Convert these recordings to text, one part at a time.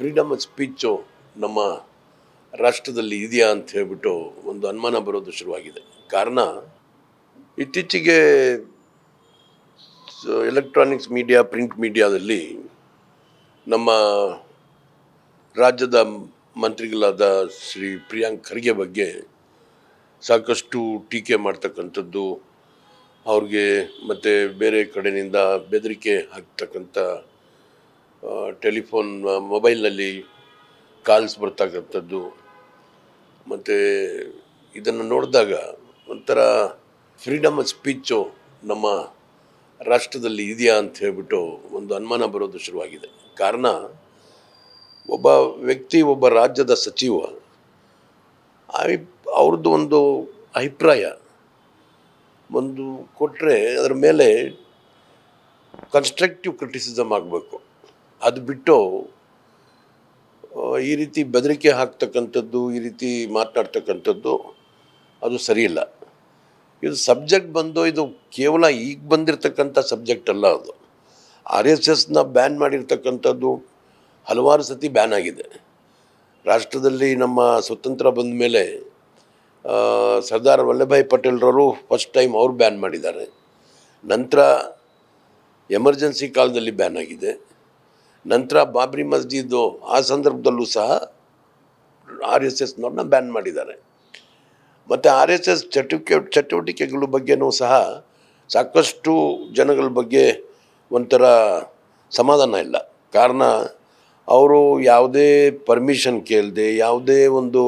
Freedom of speech ನಮ್ಮ ರಾಷ್ಟ್ರದಲ್ಲಿ ಇದೆಯಾ ಅಂತ ಹೇಳ್ಬಿಟ್ಟು ಒಂದು ಅನುಮಾನ ಬರೋದು ಶುರುವಾಗಿದೆ. ಕಾರಣ, ಇತ್ತೀಚೆಗೆ ಎಲೆಕ್ಟ್ರಾನಿಕ್ಸ್ ಮೀಡಿಯಾ ಪ್ರಿಂಟ್ ಮೀಡಿಯಾದಲ್ಲಿ ನಮ್ಮ ರಾಜ್ಯದ ಮಂತ್ರಿಗಳಾದ ಶ್ರೀ ಪ್ರಿಯಾಂಕ್ ಖರ್ಗೆ ಬಗ್ಗೆ ಸಾಕಷ್ಟು ಟೀಕೆ ಮಾಡ್ತಕ್ಕಂಥದ್ದು, ಅವ್ರಿಗೆ ಮತ್ತು ಬೇರೆ ಕಡೆಯಿಂದ ಬೆದರಿಕೆ ಹಾಕ್ತಕ್ಕಂಥ ಟೆಲಿಫೋನ್ ಮೊಬೈಲ್ನಲ್ಲಿ ಕಾಲ್ಸ್ ಬರ್ತಕ್ಕಂಥದ್ದು. ಮತ್ತು ಇದನ್ನು ನೋಡಿದಾಗ ಒಂಥರ ಫ್ರೀಡಮ್ ಆಫ್ ಸ್ಪೀಚು ನಮ್ಮ ರಾಷ್ಟ್ರದಲ್ಲಿ ಇದೆಯಾ ಅಂತ ಹೇಳ್ಬಿಟ್ಟು ಒಂದು ಅನುಮಾನ ಬರೋದು ಶುರುವಾಗಿದೆ. ಕಾರಣ, ಒಬ್ಬ ವ್ಯಕ್ತಿ, ಒಬ್ಬ ರಾಜ್ಯದ ಸಚಿವ ಅವ್ರದ್ದು ಒಂದು ಅಭಿಪ್ರಾಯ. ಒಂದು ಕೊಟ್ಟರೆ ಅದರ ಮೇಲೆ ಕನ್ಸ್ಟ್ರಕ್ಟಿವ್ ಕ್ರಿಟಿಸಿಸಮ್ ಆಗಬೇಕು. ಅದು ಬಿಟ್ಟು ಈ ರೀತಿ ಬೆದರಿಕೆ ಹಾಕ್ತಕ್ಕಂಥದ್ದು, ಈ ರೀತಿ ಮಾತನಾಡ್ತಕ್ಕಂಥದ್ದು ಅದು ಸರಿಯಿಲ್ಲ. ಇದು ಸಬ್ಜೆಕ್ಟ್ ಬಂದು ಇದು ಕೇವಲ ಈಗ ಬಂದಿರತಕ್ಕಂಥ ಸಬ್ಜೆಕ್ಟ್ ಅಲ್ಲ ಅದು. ಆರ್ ಎಸ್ ಎಸ್ನ ಬ್ಯಾನ್ ಮಾಡಿರ್ತಕ್ಕಂಥದ್ದು ಹಲವಾರು ಸತಿ ಬ್ಯಾನ್ ಆಗಿದೆ. ರಾಷ್ಟ್ರದಲ್ಲಿ ನಮ್ಮ ಸ್ವತಂತ್ರ ಬಂದ ಮೇಲೆ ಸರ್ದಾರ್ ವಲ್ಲಭಾಯ್ ಪಟೇಲ್ರವರು ಫಸ್ಟ್ ಟೈಮ್ ಅವ್ರು ಬ್ಯಾನ್ ಮಾಡಿದ್ದಾರೆ. ನಂತರ ಎಮರ್ಜೆನ್ಸಿ ಕಾಲದಲ್ಲಿ ಬ್ಯಾನ್ ಆಗಿದೆ. ನಂತರ ಬಾಬ್ರಿ ಮಸ್ಜಿದ್ದು ಆ ಸಂದರ್ಭದಲ್ಲೂ ಸಹ ಆರ್ ಎಸ್ ಎಸ್ನವ್ರನ್ನ ಬ್ಯಾನ್ ಮಾಡಿದ್ದಾರೆ. ಮತ್ತು ಆರ್ ಎಸ್ ಎಸ್ ಚಟುವಟಿಕೆ ಚಟುವಟಿಕೆಗಳ ಬಗ್ಗೆನೂ ಸಹ ಸಾಕಷ್ಟು ಜನಗಳ ಬಗ್ಗೆ ಒಂಥರ ಸಮಾಧಾನ ಇಲ್ಲ. ಕಾರಣ ಅವರು ಯಾವುದೇ ಪರ್ಮಿಷನ್ ಕೇಳದೆ, ಯಾವುದೇ ಒಂದು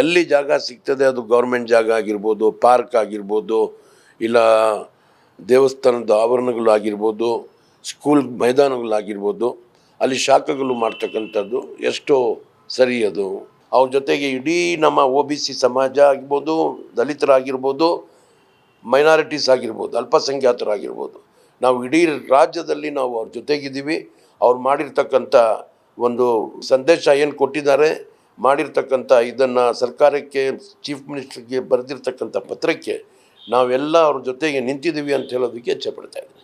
ಎಲ್ಲಿ ಜಾಗ ಸಿಗ್ತದೆ ಅದು ಗೌರ್ಮೆಂಟ್ ಜಾಗ ಆಗಿರ್ಬೋದು ಪಾರ್ಕ್ ಆಗಿರ್ಬೋದು, ಇಲ್ಲ ದೇವಸ್ಥಾನದ ಆವರಣಗಳು ಆಗಿರ್ಬೋದು ಸ್ಕೂಲ್ ಮೈದಾನಗಳಾಗಿರ್ಬೋದು, ಅಲ್ಲಿ ಶಾಖಗಳು ಮಾಡ್ತಕ್ಕಂಥದ್ದು ಎಷ್ಟೋ ಸರಿ ಅದು. ಅವ್ರ ಜೊತೆಗೆ ಇಡೀ ನಮ್ಮ ಒ ಬಿ ಸಿ ಸಮಾಜ ಆಗಿರ್ಬೋದು, ದಲಿತರಾಗಿರ್ಬೋದು ಮೈನಾರಿಟೀಸ್ ಆಗಿರ್ಬೋದು, ಅಲ್ಪಸಂಖ್ಯಾತರಾಗಿರ್ಬೋದು, ನಾವು ಇಡೀ ರಾಜ್ಯದಲ್ಲಿ ನಾವು ಅವ್ರ ಜೊತೆಗಿದ್ದೀವಿ. ಅವ್ರು ಮಾಡಿರ್ತಕ್ಕಂಥ ಒಂದು ಸಂದೇಶ ಏನು ಕೊಟ್ಟಿದ್ದಾರೆ, ಮಾಡಿರ್ತಕ್ಕಂಥ ಇದನ್ನು ಸರ್ಕಾರಕ್ಕೆ ಚೀಫ್ ಮಿನಿಸ್ಟರ್ಗೆ ಬರೆದಿರ್ತಕ್ಕಂಥ ಪತ್ರಕ್ಕೆ ನಾವೆಲ್ಲ ಅವ್ರ ಜೊತೆಗೆ ನಿಂತಿದ್ದೀವಿ ಅಂತ ಹೇಳೋದಕ್ಕೆ ಇಚ್ಛೆ ಪಡ್ತಾ